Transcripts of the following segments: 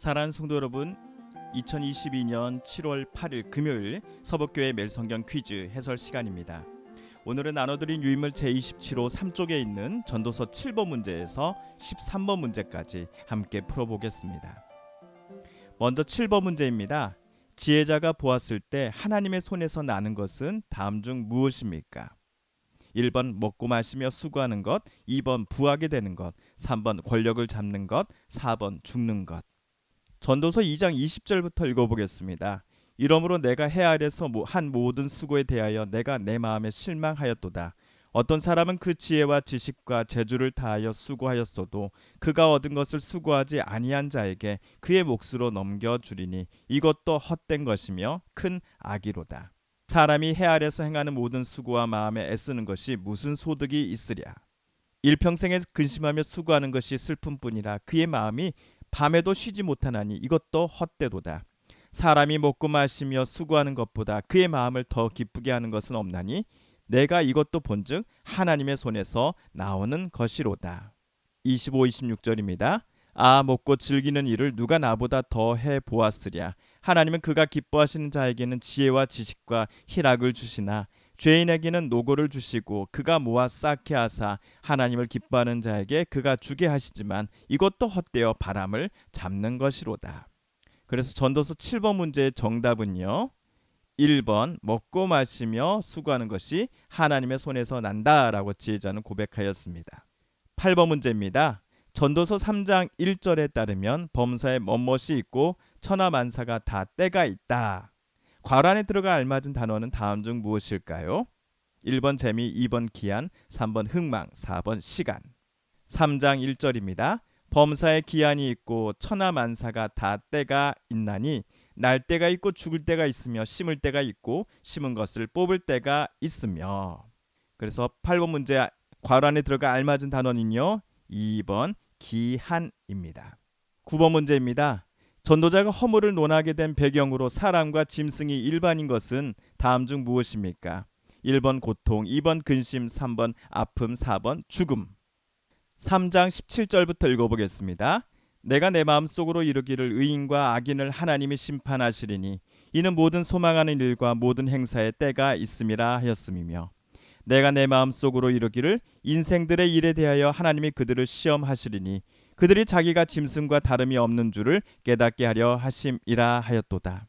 사랑하는 성도 여러분, 2022년 7월 8일 금요일 서북교회 멜성경 퀴즈 해설 시간입니다. 오늘은 나눠드린 유인물 제27호 3쪽에 있는 전도서 7번 문제에서 13번 문제까지 함께 풀어보겠습니다. 먼저 7번 문제입니다. 지혜자가 보았을 때 하나님의 손에서 나는 것은 다음 중 무엇입니까? 1번 먹고 마시며 수고하는 것, 2번 부하게 되는 것, 3번 권력을 잡는 것, 4번 죽는 것. 전도서 2장 20절부터 읽어보겠습니다. 이러므로 내가 해 아래서 한 모든 수고에 대하여 내가 내 마음에 실망하였도다. 어떤 사람은 그 지혜와 지식과 재주를 다하여 수고하였어도 그가 얻은 것을 수고하지 아니한 자에게 그의 몫으로 넘겨 주리니 이것도 헛된 것이며 큰 악이로다. 사람이 해 아래서 행하는 모든 수고와 마음에 애쓰는 것이 무슨 소득이 있으랴. 일평생에 근심하며 수고하는 것이 슬픔뿐이라 그의 마음이 밤에도 쉬지 못하나니 이것도 헛되도다. 사람이 먹고 마시며 수고하는 것보다 그의 마음을 더 기쁘게 하는 것은 없나니 내가 이것도 본즉 하나님의 손에서 나오는 것이로다. 25, 26절입니다. 아 먹고 즐기는 일을 누가 나보다 더 해 보았으랴. 하나님은 그가 기뻐하시는 자에게는 지혜와 지식과 희락을 주시나 죄인에게는 노고를 주시고 그가 모아 쌓게 하사 하나님을 기뻐하는 자에게 그가 주게 하시지만 이것도 헛되어 바람을 잡는 것이로다. 그래서 전도서 7번 문제의 정답은요. 1번 먹고 마시며 수고하는 것이 하나님의 손에서 난다라고 지혜자는 고백하였습니다. 8번 문제입니다. 전도서 3장 1절에 따르면 범사에 멋멋이 있고 천하 만사가 다 때가 있다. 괄호 안에 들어가 알맞은 단어는 다음 중 무엇일까요? 1번 재미, 2번 기한, 3번 흥망, 4번 시간. 3장 1절입니다. 범사에 기한이 있고 천하 만사가 다 때가 있나니 날 때가 있고 죽을 때가 있으며 심을 때가 있고 심은 것을 뽑을 때가 있으며 그래서 8번 문제 안에 들어가 알맞은 단어는요. 2번 기한입니다. 9번 문제입니다. 전도자가 허물을 논하게 된 배경으로 사람과 짐승이 일반인 것은 다음 중 무엇입니까? 1번 고통, 2번 근심, 3번 아픔, 4번 죽음. 3장 17절부터 읽어보겠습니다. 내가 내 마음속으로 이르기를 의인과 악인을 하나님이 심판하시리니 이는 모든 소망하는 일과 모든 행사에 때가 있음이라 하였음이며 내가 내 마음속으로 이르기를 인생들의 일에 대하여 하나님이 그들을 시험하시리니 그들이 자기가 짐승과 다름이 없는 줄을 깨닫게 하려 하심이라 하였도다.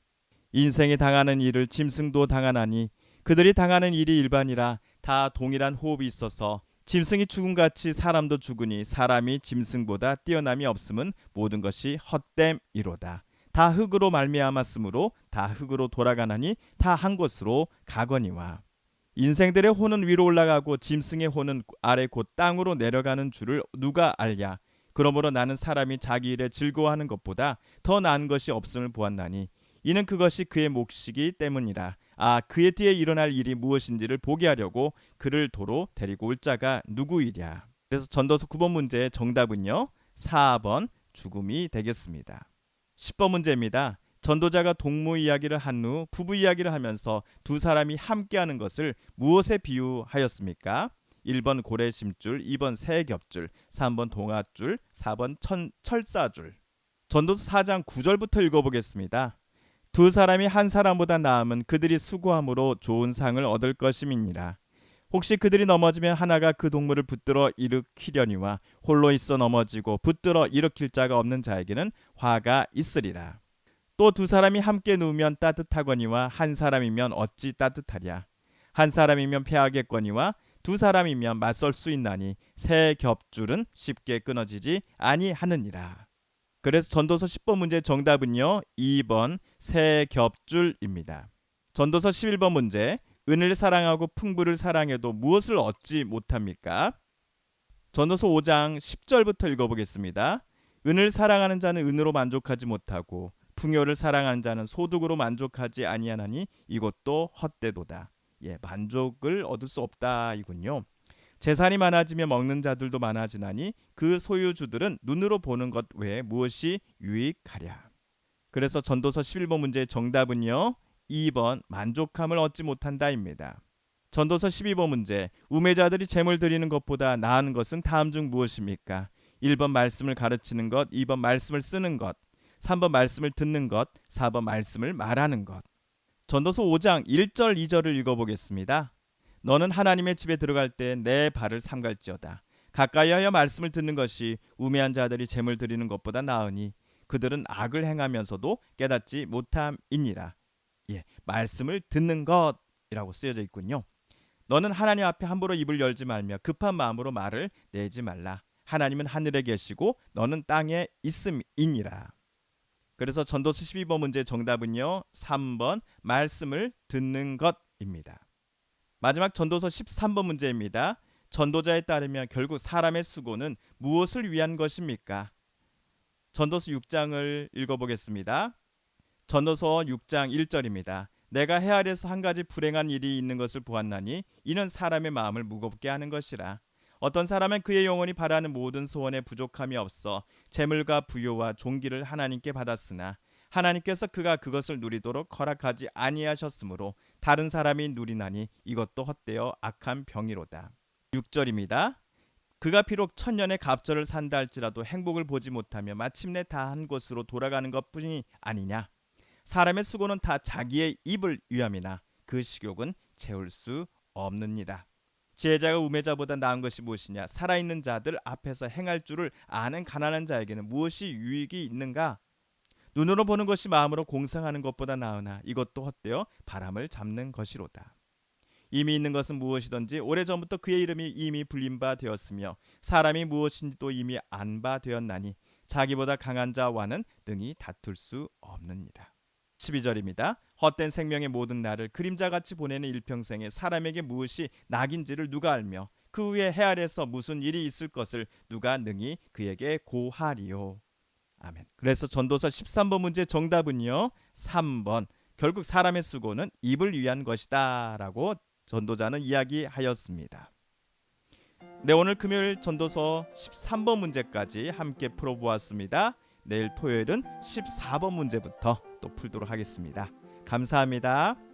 인생이 당하는 일을 짐승도 당하나니 그들이 당하는 일이 일반이라 다 동일한 호흡이 있어서 짐승이 죽음같이 사람도 죽으니 사람이 짐승보다 뛰어남이 없음은 모든 것이 헛됨이로다. 다 흙으로 말미암았으므로 다 흙으로 돌아가나니 다 한 곳으로 가거니와 인생들의 혼은 위로 올라가고 짐승의 혼은 아래 곧 땅으로 내려가는 줄을 누가 알랴 그러므로 나는 사람이 자기 일에 즐거워하는 것보다 더 나은 것이 없음을 보았나니 이는 그것이 그의 몫이기 때문이라. 아 그의 뒤에 일어날 일이 무엇인지를 보게 하려고 그를 도로 데리고 올 자가 누구이랴. 그래서 전도서 9번 문제의 정답은요 4번 죽음이 되겠습니다. 10번 문제입니다. 전도자가 동무 이야기를 한 후 부부 이야기를 하면서 두 사람이 함께하는 것을 무엇에 비유하였습니까? 1번 고래 심줄, 2번 새 겹줄, 3번 동아줄, 4번 천, 철사줄. 전도서 4장 9절부터 읽어보겠습니다. 두 사람이 한 사람보다 나음은 그들이 수고함으로 좋은 상을 얻을 것임이니라. 혹시 그들이 넘어지면 하나가 그 동물을 붙들어 일으키려니와 홀로 있어 넘어지고 붙들어 일으킬 자가 없는 자에게는 화가 있으리라. 또 두 사람이 함께 누우면 따뜻하거니와 한 사람이면 어찌 따뜻하랴. 한 사람이면 패하겠거니와 두 사람이면 맞설 수 있나니 새 겹줄은 쉽게 끊어지지 아니하느니라. 그래서 전도서 10번 문제 정답은요. 2번 새 겹줄입니다. 전도서 11번 문제 은을 사랑하고 풍부를 사랑해도 무엇을 얻지 못합니까? 전도서 5장 10절부터 읽어보겠습니다. 은을 사랑하는 자는 은으로 만족하지 못하고 풍요를 사랑하는 자는 소득으로 만족하지 아니하나니 이것도 헛되도다. 예, 만족을 얻을 수 없다 이군요. 재산이 많아지며 먹는 자들도 많아지나니 그 소유주들은 눈으로 보는 것 외에 무엇이 유익하랴. 그래서 전도서 11번 문제의 정답은요. 2번 만족함을 얻지 못한다입니다. 전도서 12번 문제 우매자들이 재물 드리는 것보다 나은 것은 다음 중 무엇입니까? 1번 말씀을 가르치는 것, 2번 말씀을 쓰는 것, 3번 말씀을 듣는 것, 4번 말씀을 말하는 것. 전도서 5장 1절 2절을 읽어보겠습니다. 너는 하나님의 집에 들어갈 때 내 발을 삼갈지어다. 가까이하여 말씀을 듣는 것이 우매한 자들이 재물 드리는 것보다 나으니 그들은 악을 행하면서도 깨닫지 못함이니라. 예, 말씀을 듣는 것이라고 쓰여져 있군요. 너는 하나님 앞에 함부로 입을 열지 말며 급한 마음으로 말을 내지 말라. 하나님은 하늘에 계시고 너는 땅에 있음이니라. 그래서 전도서 12번 문제 정답은요. 3번 말씀을 듣는 것입니다. 마지막 전도서 13번 문제입니다. 전도자에 따르면 결국 사람의 수고는 무엇을 위한 것입니까? 전도서 6장을 읽어보겠습니다. 전도서 6장 1절입니다. 내가 해 아래서 한 가지 불행한 일이 있는 것을 보았나니 이는 사람의 마음을 무겁게 하는 것이라. 어떤 사람은 그의 영혼이 바라는 모든 소원에 부족함이 없어 재물과 부요와 종기를 하나님께 받았으나 하나님께서 그가 그것을 누리도록 허락하지 아니하셨으므로 다른 사람이 누리나니 이것도 헛되어 악한 병이로다. 6절입니다. 그가 비록 천년의 갑절을 산다 할지라도 행복을 보지 못하며 마침내 다 한 곳으로 돌아가는 것뿐이 아니냐. 사람의 수고는 다 자기의 입을 위함이나 그 식욕은 채울 수 없느니라. 지혜자가 우매자보다 나은 것이 무엇이냐? 살아있는 자들 앞에서 행할 줄을 아는 가난한 자에게는 무엇이 유익이 있는가? 눈으로 보는 것이 마음으로 공상하는 것보다 나으나 이것도 헛되어 바람을 잡는 것이로다. 이미 있는 것은 무엇이든지 오래전부터 그의 이름이 이미 불린 바 되었으며 사람이 무엇인지도 이미 안 바 되었나니 자기보다 강한 자와는 능히 다툴 수 없느니라. 12절입니다. 헛된 생명의 모든 날을 그림자같이 보내는 일평생에 사람에게 무엇이 낙인지를 누가 알며 그 후에 해 아래서 무슨 일이 있을 것을 누가 능히 그에게 고하리요. 아멘. 그래서 전도서 13번 문제 정답은요. 3번. 결국 사람의 수고는 입을 위한 것이다라고 전도자는 이야기하였습니다. 네, 오늘 금요일 전도서 13번 문제까지 함께 풀어 보았습니다. 내일 토요일은 14번 문제부터 또 풀도록 하겠습니다. 감사합니다.